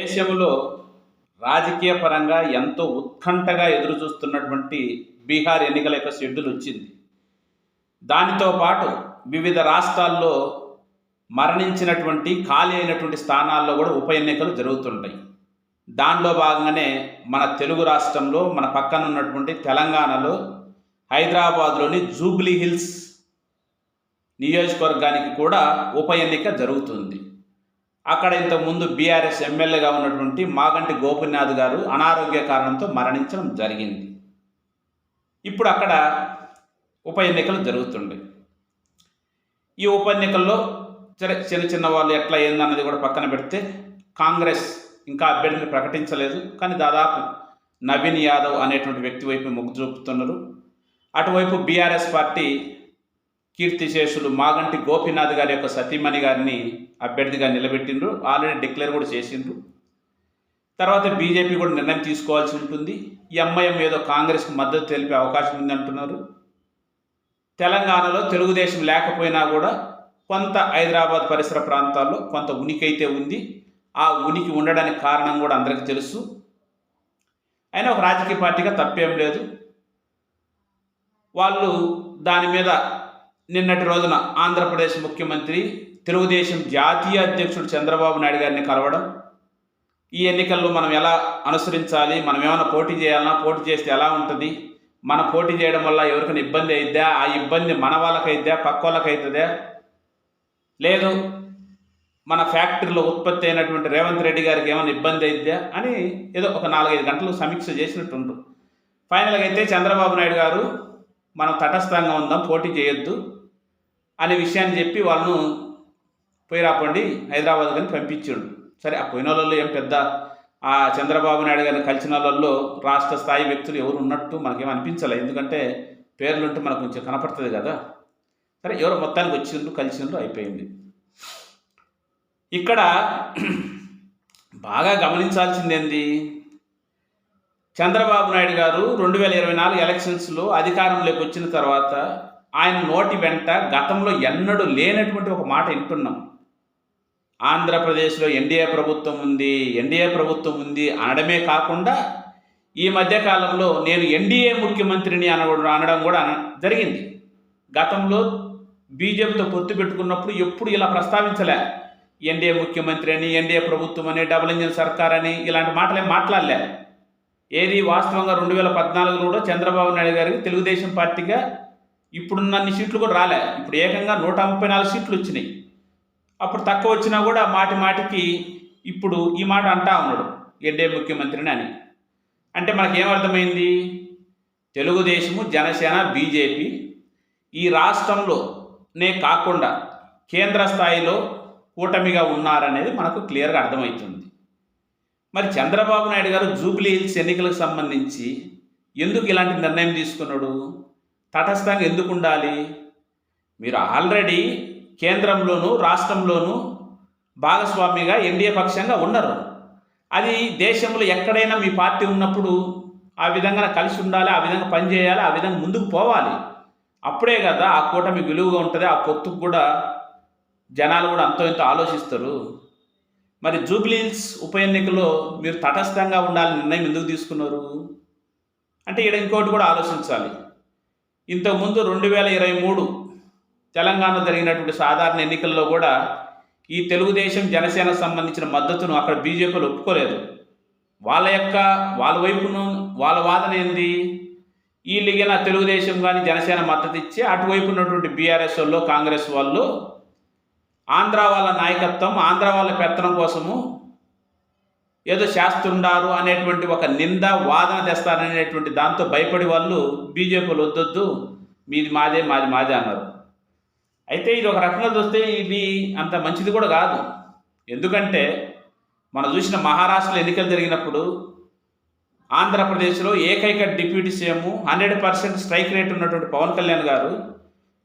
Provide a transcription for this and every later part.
దేశంలో రాజకీయ పరంగా ఎంతో ఉత్కంఠగా ఎదురు చూస్తున్నటువంటి బీహార్ ఎన్నికల యొక్క షెడ్యూల్ వచ్చింది. దానితో పాటు వివిధ రాష్ట్రాల్లో మరణించినటువంటి ఖాళీ అయినటువంటి స్థానాల్లో కూడా ఉప ఎన్నికలు జరుగుతుంటాయి. దానిలో భాగంగానే మన తెలుగు రాష్ట్రంలో మన పక్కన ఉన్నటువంటి తెలంగాణలో హైదరాబాద్లోని జూబ్లీ హిల్స్ నియోజకవర్గానికి కూడా ఉప ఎన్నిక జరుగుతుంది. అక్కడ ఇంతకుముందు బీఆర్ఎస్ ఎమ్మెల్యేగా ఉన్నటువంటి మాగంటి గోపినాథ్ గారు అనారోగ్య కారణంతో మరణించడం జరిగింది. ఇప్పుడు అక్కడ ఉప ఎన్నికలు జరుగుతుండే. ఈ ఉప ఎన్నికల్లో చిన్న చిన్న వాళ్ళు ఎట్లా ఏందన్నది కూడా పక్కన పెడితే కాంగ్రెస్ ఇంకా అభ్యర్థిని ప్రకటించలేదు. కానీ దాదాపు నవీన్ యాదవ్ అనేటువంటి వ్యక్తి వైపు మొగ్గు చూపుతున్నారు. అటువైపు బీఆర్ఎస్ పార్టీ కీర్తిశేషులు మాగంటి గోపీనాథ్ గారి యొక్క సతీమణి గారిని అభ్యర్థిగా నిలబెట్టిండ్రు. ఆల్రెడీ డిక్లేర్ కూడా చేసిండ్రు. తర్వాత బీజేపీ కూడా నిర్ణయం తీసుకోవాల్సి ఉంటుంది. ఎంఐఎం ఏదో కాంగ్రెస్కి మద్దతు తెలిపే అవకాశం ఉంది అంటున్నారు. తెలంగాణలో తెలుగుదేశం లేకపోయినా కూడా కొంత హైదరాబాద్ పరిసర ప్రాంతాల్లో కొంత ఉనికి అయితే ఉంది. ఆ ఉనికి ఉండడానికి కారణం కూడా అందరికీ తెలుసు. అయినా ఒక రాజకీయ పార్టీగా తప్పేం లేదు. వాళ్ళు దాని మీద నిన్నటి రోజున ఆంధ్రప్రదేశ్ ముఖ్యమంత్రి తెలుగుదేశం జాతీయ అధ్యక్షుడు చంద్రబాబు నాయుడు గారిని కలవడం ఈ ఎన్నికల్లో మనం ఎలా అనుసరించాలి మనం ఏమైనా పోటీ చేయాలన్నా పోటీ చేస్తే ఎలా ఉంటుంది మన పోటీ చేయడం వల్ల ఎవరికైనా ఇబ్బంది అయిద్దా ఆ ఇబ్బంది మన వాళ్ళకైద్దా పక్క వాళ్ళకైతుందా? లేదు మన ఫ్యాక్టరీలో ఉత్పత్తి అయినటువంటి రేవంత్ రెడ్డి గారికి ఏమైనా ఇబ్బంది అయిద్దా అని ఏదో ఒక నాలుగైదు గంటలు సమీక్ష చేసినట్టుండ్రు ఫైనల్గా అయితే చంద్రబాబు నాయుడు గారు మనం తటస్థంగా ఉందాం పోటీ చేయొద్దు విషయాన్ని చెప్పి వాళ్ళను పోయి రాపండి. హైదరాబాద్ కానీ పంపించాడు. సరే ఆ పోయిన వాళ్ళలో ఏం పెద్ద ఆ చంద్రబాబు నాయుడు గారిని కలిసిన వాళ్ళల్లో రాష్ట్ర స్థాయి వ్యక్తులు ఎవరు ఉన్నట్టు మనకేం అనిపించలే. ఎందుకంటే పేర్లు ఉంటే మనకు కొంచెం కనపడుతుంది కదా. సరే ఎవరు మొత్తానికి వచ్చిండ్రు కలిసిండ్రు అయిపోయింది. ఇక్కడ బాగా గమనించాల్సింది ఏంది చంద్రబాబు నాయుడు గారు రెండు వేల ఇరవై నాలుగు ఎలక్షన్స్లో అధికారంలోకి వచ్చిన తర్వాత ఆయన నోటి వెంట గతంలో ఎన్నడూ లేనటువంటి ఒక మాట వింటున్నాం. ఆంధ్రప్రదేశ్లో ఎన్డీఏ ప్రభుత్వం ఉంది ఎన్డీఏ ప్రభుత్వం ఉంది అనడమే కాకుండా ఈ మధ్యకాలంలో నేను ఎన్డీఏ ముఖ్యమంత్రిని అనడం అనడం కూడా జరిగింది. గతంలో బీజేపీతో పొత్తు పెట్టుకున్నప్పుడు ఎప్పుడు ఇలా ప్రస్తావించలే. ఎన్డీఏ ముఖ్యమంత్రి అని ఎన్డీఏ ప్రభుత్వం అని డబుల్ ఇంజిన్ సర్కార్ అని ఇలాంటి మాటలేం మాట్లాడలే. ఏది వాస్తవంగా రెండు వేల పద్నాలుగులో కూడా చంద్రబాబు నాయుడు గారికి తెలుగుదేశం పార్టీగా ఇప్పుడున్న అన్ని సీట్లు కూడా రాలే. ఇప్పుడు ఏకంగా నూట ముప్పై నాలుగు సీట్లు వచ్చినాయి. అప్పుడు తక్కువ వచ్చినా కూడా మాటి మాటికి ఇప్పుడు ఈ మాట అంటా ఉన్నాడు ఎన్డీఏ ముఖ్యమంత్రిని అని. అంటే మనకేమర్థమైంది తెలుగుదేశము జనసేన బీజేపీ ఈ రాష్ట్రంలోనే కాకుండా కేంద్ర స్థాయిలో కూటమిగా ఉన్నారనేది మనకు క్లియర్గా అర్థమవుతుంది. మరి చంద్రబాబు నాయుడు గారు జూబ్లీ హిల్స్ ఎన్నికలకు సంబంధించి ఎందుకు ఇలాంటి నిర్ణయం తీసుకున్నాడు? తటస్థంగా ఎందుకు ఉండాలి? మీరు ఆల్రెడీ కేంద్రంలోనూ రాష్ట్రంలోనూ భాగస్వామిగా ఎన్డీఏ పక్షంగా ఉన్నారు. అది దేశంలో ఎక్కడైనా మీ పార్టీ ఉన్నప్పుడు ఆ విధంగా కలిసి ఉండాలి ఆ విధంగా పనిచేయాలి ఆ విధంగా ముందుకు పోవాలి. అప్పుడే కదా ఆ కూటమి విలువగా ఉంటుంది ఆ పొత్తుకు కూడా జనాలు కూడా అంతో ఎంతో ఆలోచిస్తారు. మరి జూబ్లీహిల్స్ ఉప ఎన్నికలో మీరు తటస్థంగా ఉండాలని నిర్ణయం ఎందుకు తీసుకున్నారు? అంటే ఇక్కడ ఇంకోటి కూడా ఆలోచించాలి. ఇంతకుముందు రెండు వేల ఇరవై మూడు తెలంగాణ జరిగినటువంటి సాధారణ ఎన్నికల్లో కూడా ఈ తెలుగుదేశం జనసేన సంబంధించిన మద్దతును అక్కడ బీజేపీలు ఒప్పుకోలేదు. వాళ్ళ యొక్క వాళ్ళ వైపును వాళ్ళ వాదన ఏంది? వీళ్ళిగిన తెలుగుదేశం కానీ జనసేన మద్దతు ఇచ్చి అటువైపు ఉన్నటువంటి బీఆర్ఎస్ వాళ్ళు కాంగ్రెస్ వాళ్ళు ఆంధ్ర వాళ్ళ నాయకత్వం ఆంధ్ర వాళ్ళ పెత్తనం కోసము ఏదో చేస్తుండారు అనేటువంటి ఒక నింద వాదన తెస్తారనేటువంటి దాంతో భయపడి వాళ్ళు బీజేపీలు వద్దొద్దు మీది మాదే మాది మాదే అన్నారు. అయితే ఇది ఒక రకంగా చూస్తే ఇది అంత మంచిది కూడా కాదు. ఎందుకంటే మనం చూసిన మహారాష్ట్రలో ఎన్నికలు జరిగినప్పుడు ఆంధ్రప్రదేశ్లో ఏకైక deputy CM hundred percent strike rate ఉన్నటువంటి పవన్ కళ్యాణ్ గారు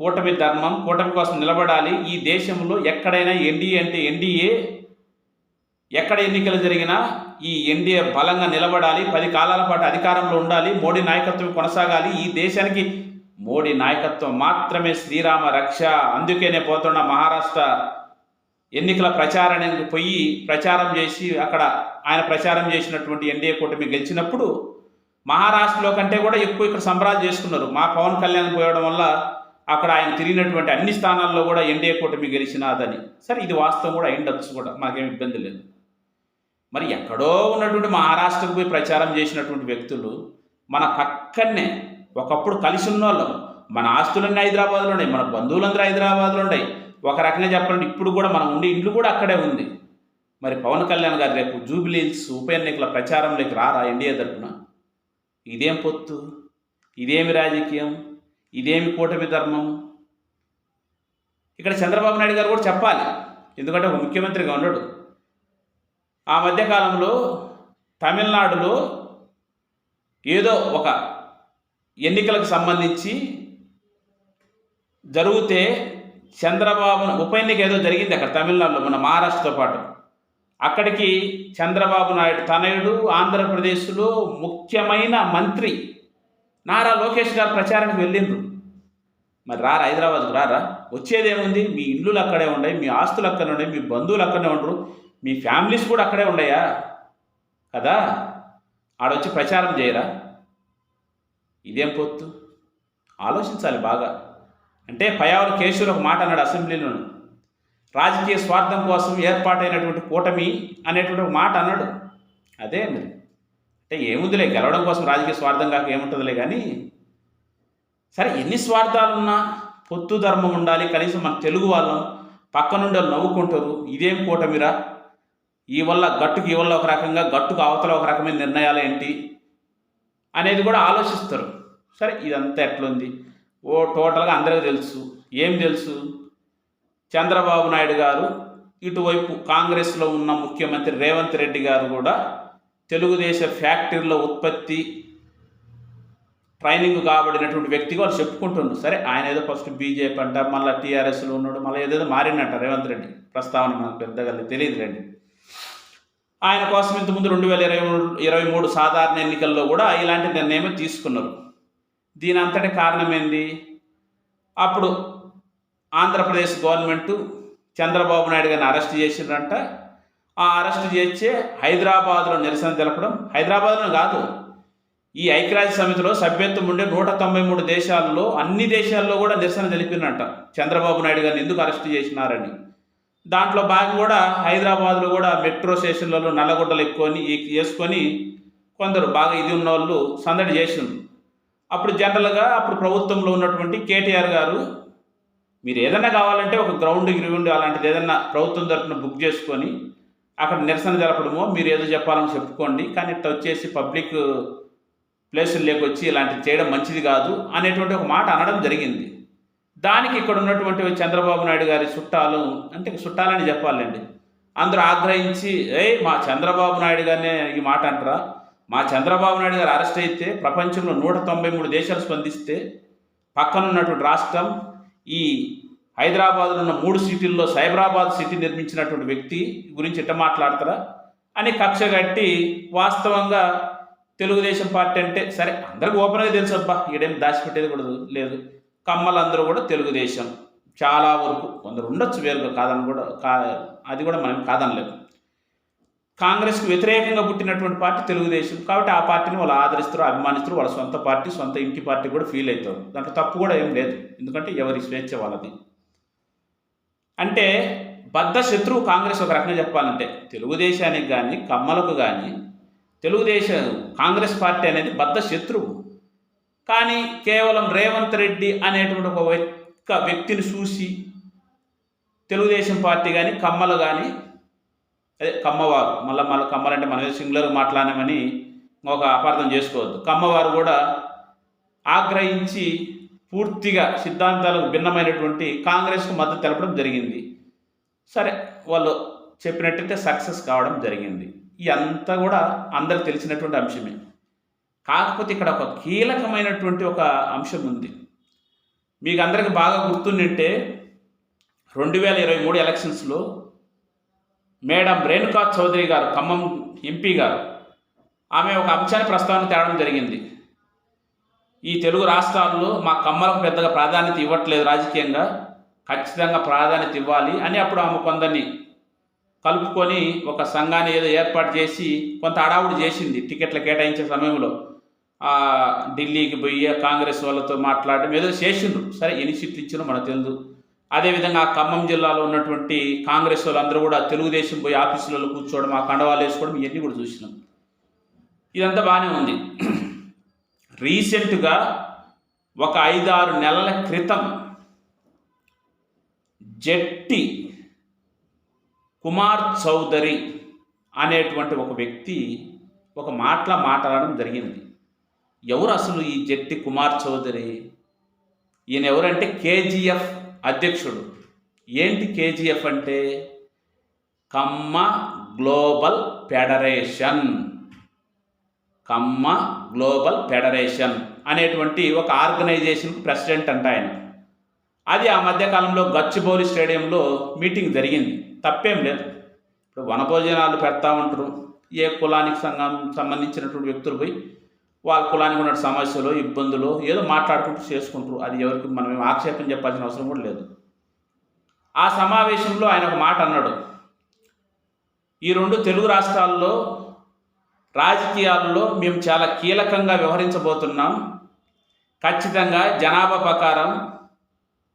కూటమి ధర్మం కూటమి కోసం నిలబడాలి. ఈ దేశంలో ఎక్కడైనా ఎన్డీఏ అంటే ఎన్డీఏ ఎక్కడ ఎన్నికలు జరిగినా ఈ ఎన్డీఏ బలంగా నిలబడాలి పది కాలాల పాటు అధికారంలో ఉండాలి మోడీ నాయకత్వం కొనసాగాలి ఈ దేశానికి మోడీ నాయకత్వం మాత్రమే శ్రీరామ రక్ష. అందుకేనే పోతున్న మహారాష్ట్ర ఎన్నికల ప్రచారానికి పోయి ప్రచారం చేసి అక్కడ ఆయన ప్రచారం చేసినటువంటి ఎన్డీఏ కూటమి గెలిచినప్పుడు మహారాష్ట్రలో కంటే కూడా ఎక్కువ ఇక్కడ సంబరాలు చేసుకున్నారు. మా పవన్ కళ్యాణ్ పోయడం వల్ల అక్కడ ఆయన తిరిగినటువంటి అన్ని స్థానాల్లో కూడా ఎన్డీఏ కూటమి గెలిచినాదని. సరే ఇది వాస్తవం కూడా అయిండొచ్చు కూడా మాకేం ఇబ్బంది లేదు. మరి ఎక్కడో ఉన్నటువంటి మహారాష్ట్రకు పోయి ప్రచారం చేసినటువంటి వ్యక్తులు మన పక్కనే ఒకప్పుడు కలిసి ఉన్నోళ్ళం మన ఆస్తులన్నీ హైదరాబాద్లో ఉన్నాయి మన బంధువులందరూ హైదరాబాద్లో ఉన్నాయి. ఒక రకంగా చెప్పాలంటే ఇప్పుడు కూడా మనం ఉండే ఇల్లు కూడా అక్కడే ఉంది. మరి పవన్ కళ్యాణ్ గారు రేపు జూబిలీస్ ఉప ఎన్నికల ప్రచారంలోకి రారా ఎన్డీఏ తరపున? ఇదేం పొత్తు? ఇదేమి రాజకీయం? ఇదేమి కూటమి ధర్మం? ఇక్కడ చంద్రబాబు నాయుడు గారు కూడా చెప్పాలి. ఎందుకంటే ఒక ముఖ్యమంత్రిగా ఉన్నాడు. ఆ మధ్యకాలంలో తమిళనాడులో ఏదో ఒక ఎన్నికలకు సంబంధించి జరిగితే చంద్రబాబు ఉప ఎన్నిక ఏదో జరిగింది అక్కడ తమిళనాడులో మన మహారాష్ట్రతో పాటు. అక్కడికి చంద్రబాబు నాయుడు తనయుడు ఆంధ్రప్రదేశ్లో ముఖ్యమైన మంత్రి నారా లోకేష్ గారు ప్రచారానికి వెళ్ళిండ్రు. మరి రారా హైదరాబాద్కు రారా? వచ్చేదేముంది? మీ ఇల్లులు అక్కడే ఉన్నాయి మీ ఆస్తులు అక్కడే ఉన్నాయి మీ బంధువులు అక్కడే ఉండరు. మీ ఫ్యామిలీస్ కూడా అక్కడే ఉన్నాయా కదా? ఆడొచ్చి ప్రచారం చేయరా? ఇదేం పొత్తు? ఆలోచించాలి బాగా. అంటే పయావర కేశవులు ఒక మాట అన్నాడు అసెంబ్లీలో రాజకీయ స్వార్థం కోసం ఏర్పాటైనటువంటి కూటమి అనేటువంటి ఒక మాట అన్నాడు. అదే మరి. అంటే ఏముందిలే గెలవడం కోసం రాజకీయ స్వార్థం కాక ఏముంటుందిలే కానీ సరే ఎన్ని స్వార్థాలున్నా పొత్తు ధర్మం ఉండాలి. కనీసం మన తెలుగు వాళ్ళం పక్క నుండి వాళ్ళు నవ్వుకుంటారు. ఇదేం కూటమిరా? ఈ వల్ల గట్టుకి ఈ వల్ల ఒక రకంగా గట్టుకు అవతల ఒక రకమైన నిర్ణయాలు ఏంటి అనేది కూడా ఆలోచిస్తారు. సరే ఇదంతా ఎట్లుంది? ఓ టోటల్గా అందరికీ తెలుసు. ఏం తెలుసు? చంద్రబాబు నాయుడు గారు ఇటువైపు కాంగ్రెస్లో ఉన్న ముఖ్యమంత్రి రేవంత్ రెడ్డి గారు కూడా తెలుగుదేశ ఫ్యాక్టరీలో ఉత్పత్తి ట్రైనింగ్ కాబడినటువంటి వ్యక్తిగా వాళ్ళు చెప్పుకుంటున్నారు సరే ఆయన ఏదో ఫస్ట్ బీజేపీ అంట మళ్ళీ టీఆర్ఎస్లో ఉన్నాడు మళ్ళీ ఏదేదో మారినట్ట రేవంత్ రెడ్డి. ప్రస్తావన మనకు పెద్దగా తెలియదు రండి. ఆయన కోసం ఇంతకుముందు రెండు వేల ఇరవై మూడు ఇరవై మూడు సాధారణ ఎన్నికల్లో కూడా ఇలాంటి నిర్ణయమే తీసుకున్నారు. దీని అంతటి కారణం అప్పుడు ఆంధ్రప్రదేశ్ గవర్నమెంట్ చంద్రబాబు నాయుడు గారిని అరెస్ట్ చేసిండ్రంట ఆ అరెస్ట్ చేస్తే హైదరాబాద్లో నిరసన తెలపడం హైదరాబాద్లో కాదు. ఈ ఐక్యరాజ్య సమితిలో సభ్యత్వం ఉండే నూట తొంభై మూడు దేశాల్లో అన్ని దేశాల్లో కూడా నిరసన తెలిపినట్ట చంద్రబాబు నాయుడు గారిని ఎందుకు అరెస్ట్ చేసినారని. దాంట్లో భాగం కూడా హైదరాబాద్లో కూడా మెట్రో స్టేషన్లలో నల్లగొడ్డలు ఎక్కువని వేసుకొని కొందరు బాగా ఇది ఉన్న వాళ్ళు సందడి చేసిండ్రు. అప్పుడు జనరల్గా అప్పుడు ప్రభుత్వంలో ఉన్నటువంటి కేటీఆర్ గారు మీరు ఏదైనా కావాలంటే ఒక గ్రౌండ్ గ్రౌండ్ అలాంటిది ఏదైనా ప్రభుత్వం తరఫున బుక్ చేసుకొని అక్కడ నిరసన జరపడమో మీరు ఏదో చెప్పాలని చెప్పుకోండి. కానీ ఇట్లా వచ్చేసి పబ్లిక్ ప్లేసుల్లోకి వచ్చి ఇలాంటివి చేయడం మంచిది కాదు అనేటువంటి ఒక మాట అనడం జరిగింది. దానికి ఇక్కడ ఉన్నటువంటి చంద్రబాబు నాయుడు గారి చుట్టాలు అంటే చుట్టాలని చెప్పాలండి. అందరూ ఆగ్రహించి ఏయ్ మా చంద్రబాబు నాయుడు గారినే ఈ మాట అంటారా? మా చంద్రబాబు నాయుడు గారు అరెస్ట్ అయితే ప్రపంచంలో నూట తొంభై మూడు దేశాలు స్పందిస్తే పక్కనున్నటువంటి రాష్ట్రం ఈ హైదరాబాద్లో ఉన్న మూడు సిటీల్లో సైబరాబాద్ సిటీ నిర్మించినటువంటి వ్యక్తి గురించి ఎట్ట మాట్లాడతారా? అని కక్ష కట్టి వాస్తవంగా తెలుగుదేశం పార్టీ అంటే సరే అందరికి ఓపెన్గా తెలుసు అబ్బా ఈడేం దాచిపెట్టేది కూడా లేదు. కమ్మలందరూ కూడా తెలుగుదేశం చాలా వరకు కొందరు ఉండొచ్చు వేరుగా కాదని కూడా కా అది కూడా మనం కాదనలేదు కాంగ్రెస్కి వ్యతిరేకంగా పుట్టినటువంటి పార్టీ తెలుగుదేశం. కాబట్టి ఆ పార్టీని వాళ్ళు ఆదరిస్తారు అభిమానిస్తారు వాళ్ళ సొంత పార్టీ సొంత ఇంటి పార్టీ కూడా ఫీల్ అవుతారు. దాంట్లో తప్పు కూడా ఏం లేదు. ఎందుకంటే ఎవరి స్వేచ్ఛ వాళ్ళది. అంటే బద్ధ శత్రువు కాంగ్రెస్ ఒక రకంగా చెప్పాలంటే తెలుగుదేశానికి కానీ కమ్మలకు కానీ తెలుగుదేశం కాంగ్రెస్ పార్టీ అనేది బద్ధ శత్రువు. కానీ కేవలం రేవంత్ రెడ్డి అనేటువంటి ఒక ఒక్క వ్యక్తిని చూసి తెలుగుదేశం పార్టీ కానీ కమ్మలు కానీ అదే కమ్మవారు మళ్ళీ మళ్ళీ కమ్మలంటే మనం సింగులర్ మాట్లాడామని ఒక అపార్థం చేసుకోవద్దు. కమ్మవారు కూడా ఆగ్రహించి పూర్తిగా సిద్ధాంతాలకు భిన్నమైనటువంటి కాంగ్రెస్కు మద్దతు తెలపడం జరిగింది. సరే వాళ్ళు చెప్పినట్టయితే సక్సెస్ కావడం జరిగింది. ఇదంతా కూడా అందరికి తెలిసినటువంటి అంశమే. కాకపోతే ఇక్కడ ఒక కీలకమైనటువంటి ఒక అంశం ఉంది. మీకు అందరికి బాగా గుర్తుండింటే రెండు వేల ఇరవై మూడు ఎలక్షన్స్లో మేడం రేణుకా చౌదరి గారు ఖమ్మం ఎంపీ గారు ఆమె ఒక అంశాన్ని ప్రస్తావన తేవడం జరిగింది. ఈ తెలుగు రాష్ట్రాల్లో మా కమ్మలకు పెద్దగా ప్రాధాన్యత ఇవ్వట్లేదు రాజకీయంగా. ఖచ్చితంగా ప్రాధాన్యత ఇవ్వాలి అని అప్పుడు ఆమె కొందరిని కలుపుకొని ఒక సంఘాన్ని ఏదో ఏర్పాటు చేసి కొంత అడావుడు చేసింది టికెట్లు కేటాయించే సమయంలో. ఢిల్లీకి పోయి కాంగ్రెస్ వాళ్ళతో మాట్లాడడం ఏదో చేసిండ్రు. సరే ఎన్ని సీట్లు ఇచ్చినో మనకు తెలియదు అదేవిధంగా ఆ ఖమ్మం జిల్లాలో ఉన్నటువంటి కాంగ్రెస్ వాళ్ళందరూ కూడా తెలుగుదేశం పోయి ఆఫీసులలో కూర్చోవడం ఆ కండవాలు వేసుకోవడం ఇవన్నీ కూడా చూసినాం. ఇదంతా బాగానే ఉంది. రీసెంట్గా ఒక ఐదారు నెలల క్రితం జట్టి కుమార్ చౌదరి అనేటువంటి ఒక వ్యక్తి ఒక మాటల మాట్లాడడం జరిగింది. ఎవరు అసలు ఈ జట్టి కుమార్ చౌదరి? ఈయన ఎవరంటే కేజీఎఫ్ అధ్యక్షుడు. ఏంటి కేజీఎఫ్ అంటే? Kamma global federation. Kamma global federation అనేటువంటి ఒక ఆర్గనైజేషన్కి ప్రెసిడెంట్ అంట ఆయన. అది ఆ మధ్యకాలంలో గచ్చిబౌలి స్టేడియంలో మీటింగ్ జరిగింది. తప్పేం లేదు. ఇప్పుడు వనభోజనాలు పెడతా ఉంటారు. ఏ కులానికి సంఘం సంబంధించినటువంటి వ్యక్తులు పోయి వాళ్ళ కులానికి ఉన్న సమస్యలు ఇబ్బందులు ఏదో మాట్లాడుకుంటూ చేసుకుంటారు అది ఎవరికి మనం ఆక్షేపం చెప్పాల్సిన అవసరం కూడా లేదు. ఆ సమావేశంలో ఆయన ఒక మాట అన్నాడు. ఈ రెండు తెలుగు రాష్ట్రాల్లో రాజకీయాల్లో మేము చాలా కీలకంగా వ్యవహరించబోతున్నాం. ఖచ్చితంగా జనాభా ప్రకారం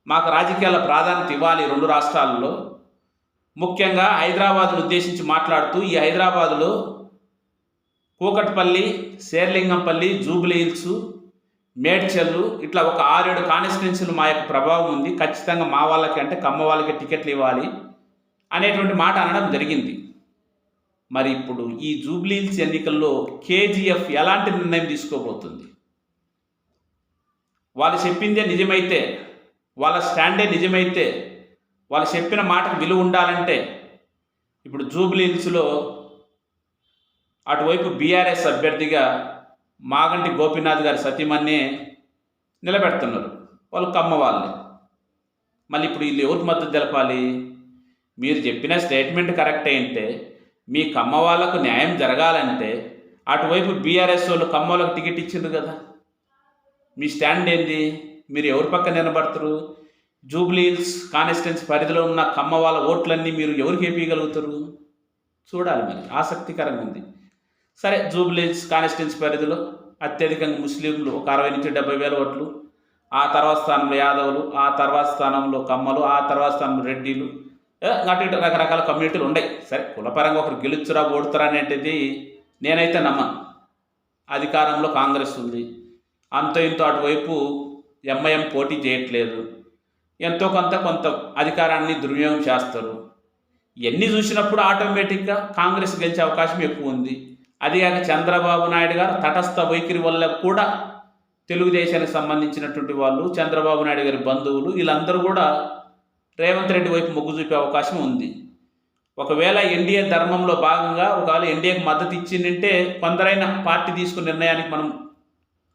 మాకు రాజకీయాల ప్రాధాన్యత ఇవ్వాలి రెండు రాష్ట్రాల్లో. ముఖ్యంగా హైదరాబాద్ను ఉద్దేశించి మాట్లాడుతూ ఈ హైదరాబాదులో కూకట్పల్లి శేర్లింగంపల్లి జూబ్లీ హిల్స్ మేడ్చల్లు ఇట్లా ఒక ఆరేడు కాన్స్టిట్యున్సీలు మా యొక్క ప్రభావం ఉంది. ఖచ్చితంగా మా వాళ్ళకి అంటే కమ్మ వాళ్ళకి టికెట్లు ఇవ్వాలి అనేటువంటి మాట అనడం జరిగింది. మరి ఇప్పుడు ఈ జూబ్లీ హిల్స్ ఎన్నికల్లో కేజీఎఫ్ ఎలాంటి నిర్ణయం తీసుకోబోతుంది? వాళ్ళు చెప్పిందే నిజమైతే వాళ్ళ స్టాండే నిజమైతే వాళ్ళు చెప్పిన మాటకు విలువ ఉండాలంటే ఇప్పుడు జూబ్లీ హిల్స్లో అటువైపు బీఆర్ఎస్ అభ్యర్థిగా మాగంటి గోపీనాథ్ గారి సతీమన్నే నిలబెడుతున్నారు. వాళ్ళు కమ్మ వాళ్ళే. మళ్ళీ ఇప్పుడు వీళ్ళు ఎవరికి మద్దతు తెలపాలి? మీరు చెప్పిన స్టేట్మెంట్ కరెక్ట్ అయితే మీ కమ్మ వాళ్ళకు న్యాయం జరగాలంటే అటువైపు బీఆర్ఎస్ వాళ్ళు కమ్మ వాళ్ళకి టికెట్ ఇచ్చిండ్రు కదా. మీ స్టాండ్ ఏంది? మీరు ఎవరి పక్క నిలబడతారు? జూబ్లీ హిల్స్ కాన్స్టిట్యున్సీ పరిధిలో ఉన్న కమ్మ వాళ్ళ ఓట్లన్నీ మీరు ఎవరికి వేపించగలుగుతారు చూడాలి మరి. ఆసక్తికరంగా ఉంది. సరే జూబ్లీస్ హిల్స్ కాన్స్టిట్యున్సీ పరిధిలో అత్యధికంగా ముస్లింలు ఒక అరవై నుంచి డెబ్బై వేల ఓట్లు ఆ తర్వాత స్థానంలో యాదవులు ఆ తర్వాత స్థానంలో కమ్మలు ఆ తర్వాత స్థానంలో రెడ్డిలు అటు ఇటు రకరకాల కమ్యూనిటీలు ఉన్నాయి సరే కులపరంగా ఒకరు గెలుచురా ఓడుతురా అనేటిది నేనైతే నమ్మను. అధికారంలో కాంగ్రెస్ ఉంది. అంతో ఇంతో అటువైపు ఎంఐఎం పోటీ చేయట్లేదు. ఎంతో కొంత కొంత అధికారాన్ని దుర్వినియోగం చేస్తారు. ఇవన్నీ చూసినప్పుడు ఆటోమేటిక్గా కాంగ్రెస్ గెలిచే అవకాశం ఎక్కువ ఉంది. అదిగాక చంద్రబాబు నాయుడు గారు తటస్థ వైఖరి వల్ల కూడా తెలుగుదేశానికి సంబంధించినటువంటి వాళ్ళు చంద్రబాబు నాయుడు గారి బంధువులు వీళ్ళందరూ కూడా రేవంత్ రెడ్డి వైపు మొగ్గు చూపే అవకాశం ఉంది. ఒకవేళ ఎన్డీఏ ధర్మంలో భాగంగా ఒకవేళ ఎన్డీఏకి మద్దతు ఇచ్చిందంటే కొందరైన పార్టీ తీసుకున్న నిర్ణయానికి మనం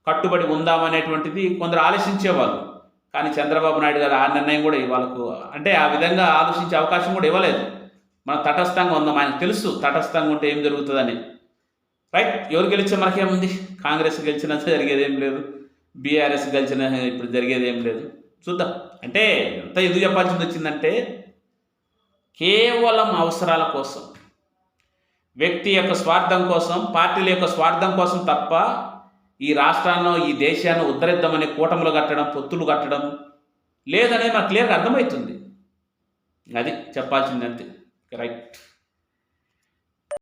కట్టుబడి ఉందామనేటువంటిది కొందరు ఆలోచించేవాళ్ళు. కానీ చంద్రబాబు నాయుడు గారు ఆ నిర్ణయం కూడా వాళ్ళకు అంటే ఆ విధంగా ఆలోచించే అవకాశం కూడా ఇవ్వలేదు. మనం తటస్థంగా ఉందాం ఆయనకు తెలుసు తటస్థంగా ఉంటే ఏం జరుగుతుందని. రైట్ ఎవరు గెలిచే మనకేముంది? కాంగ్రెస్ గెలిచినా జరిగేది ఏం లేదు బీఆర్ఎస్ గెలిచిన ఇప్పుడు జరిగేది ఏం లేదు. చూద్దాం. అంటే ఎంత ఎందుకు చెప్పాల్సింది వచ్చిందంటే కేవలం అవసరాల కోసం వ్యక్తి యొక్క స్వార్థం కోసం పార్టీల యొక్క స్వార్థం కోసం తప్ప ఈ రాష్ట్రాన్ని ఈ దేశాన్ని ఉద్ధరిద్దామని కూటములు కట్టడం పొత్తులు కట్టడం లేదనేది మనకు క్లియర్గా అర్థమవుతుంది. అది చెప్పాల్సింది అంతే. రైట్